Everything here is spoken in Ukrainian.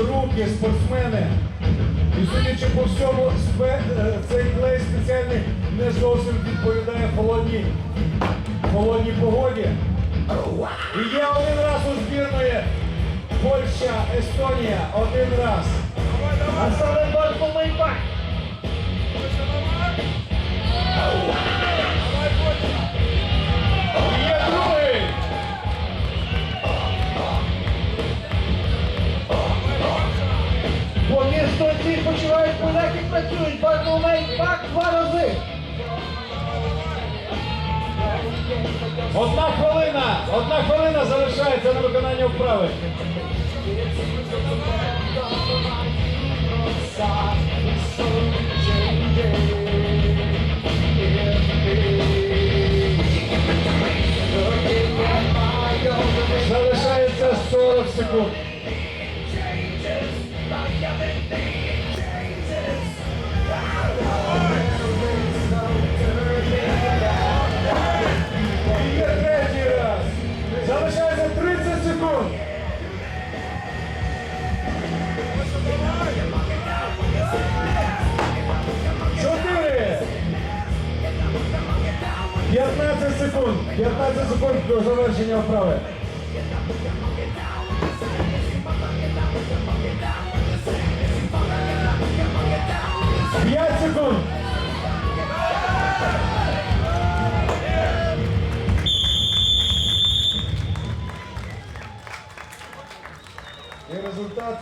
губки спортсмени. І судячи по всьому, е, цей клей спеціальний не зовсім відповідає холодній, холодній погоді. І є один раз у збірної Польща, Естонія, один раз. Настане бал Поки стойці почувають, поляки працюють, Барнумей бак два рази. Одна хвилина, одна хвилина залишається на виконання вправи. Залишається 40 секунд. 15 секунд. 15 секунд до завершення вправи. 5 секунд. І результат.